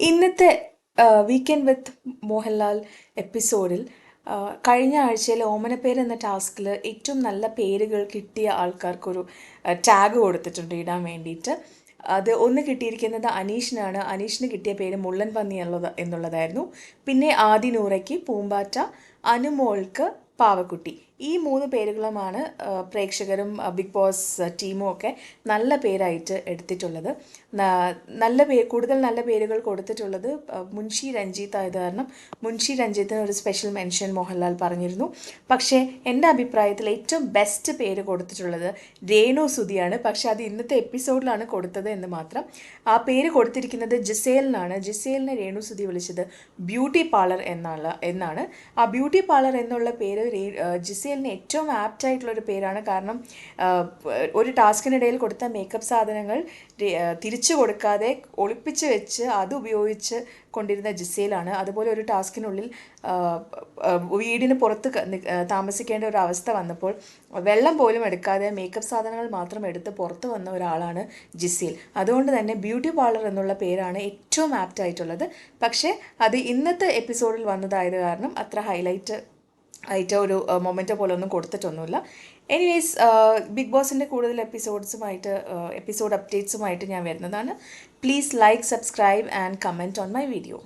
ഇന്നത്തെ വീക്കെൻഡ് വിത്ത് മോഹൻലാൽ എപ്പിസോഡിൽ കഴിഞ്ഞ ആഴ്ചയിൽ ഓമനപ്പേര് എന്ന ടാസ്കിൽ ഏറ്റവും നല്ല പേരുകൾ കിട്ടിയ ആൾക്കാർക്കൊരു ടാഗ് കൊടുത്തിട്ടുണ്ട് ഇടാൻ വേണ്ടിയിട്ട്. അത് ഒന്ന് കിട്ടിയിരിക്കുന്നത് അനീഷിനാണ്. അനീഷിന് കിട്ടിയ പേര് മുള്ളൻ പന്നി എന്നുള്ളത് എന്നുള്ളതായിരുന്നു. പിന്നെ ആദിനൂറയ്ക്ക് പൂമ്പാറ്റ അനുമോൾക്ക് പാവക്കുട്ടി. ഈ മൂന്ന് പേരുകളുമാണ് പ്രേക്ഷകരും ബിഗ് ബോസ് ടീമും ഒക്കെ നല്ല പേരായിട്ട് എടുത്തിട്ടുള്ളത്. നല്ല പേ കൂടുതൽ നല്ല പേരുകൾ കൊടുത്തിട്ടുള്ളത് മുൻഷി രഞ്ജിത്ത് ആയത് കാരണം മുൻഷി രഞ്ജിത്തിന് ഒരു സ്പെഷ്യൽ മെൻഷൻ മോഹൻലാൽ പറഞ്ഞിരുന്നു. പക്ഷേ എന്റെ അഭിപ്രായത്തിൽ ഏറ്റവും ബെസ്റ്റ് പേര് കൊടുത്തിട്ടുള്ളത് രേണു സുധിയാണ്. പക്ഷേ അത് ഇന്നത്തെ എപ്പിസോഡിലാണ് കൊടുത്തത് എന്ന് മാത്രം. ആ പേര് കൊടുത്തിരിക്കുന്നത് ജിസേലിനാണ് ജിസേലിനെ രേണു സുധി വിളിച്ചത് ബ്യൂട്ടി പാർലർ എന്നുള്ള എന്നാണ്. ആ ബ്യൂട്ടി പാർലർ എന്നുള്ള പേര് ജിസേലിന് ഏറ്റവും ആപ്റ്റ് ആയിട്ടുള്ള ഒരു പേരാണ്. കാരണം ഒരു ടാസ്കിനിടയിൽ കൊടുത്ത മേക്കപ്പ് സാധനങ്ങൾ തിരിച്ചു കൊടുക്കാതെ ഒളിപ്പിച്ച് വെച്ച് അത് ഉപയോഗിച്ച് കൊണ്ടിരുന്ന ജിസേലാണ്. അതുപോലെ ഒരു ടാസ്കിനുള്ളിൽ വീടിന് പുറത്ത് താമസിക്കേണ്ട ഒരു അവസ്ഥ വന്നപ്പോൾ വെള്ളം പോലും എടുക്കാതെ മേക്കപ്പ് സാധനങ്ങൾ മാത്രം എടുത്ത് പുറത്ത് വന്ന ഒരാളാണ് ജിസേൽ. അതുകൊണ്ട് തന്നെ ബ്യൂട്ടി പാർലർ എന്നുള്ള പേരാണ് ഏറ്റവും ആപ്റ്റ് ആയിട്ടുള്ളത് പക്ഷേ അത് ഇന്നത്തെ എപ്പിസോഡിൽ വന്നതായത് കാരണം അത്ര ഹൈലൈറ്റ് ആയിട്ട് ഒരു മൊമെന്റോ പോലെ ഒന്നും കൊടുത്തിട്ടൊന്നുമില്ല. എനിവേസ് ബിഗ് ബോസിന്റെ കൂടുതൽ എപ്പിസോഡ്സുമായിട്ട് എപ്പിസോഡ് അപ്ഡേറ്റ്സുമായിട്ട് ഞാൻ വരുന്നതാണ്. Please like subscribe and comment on my video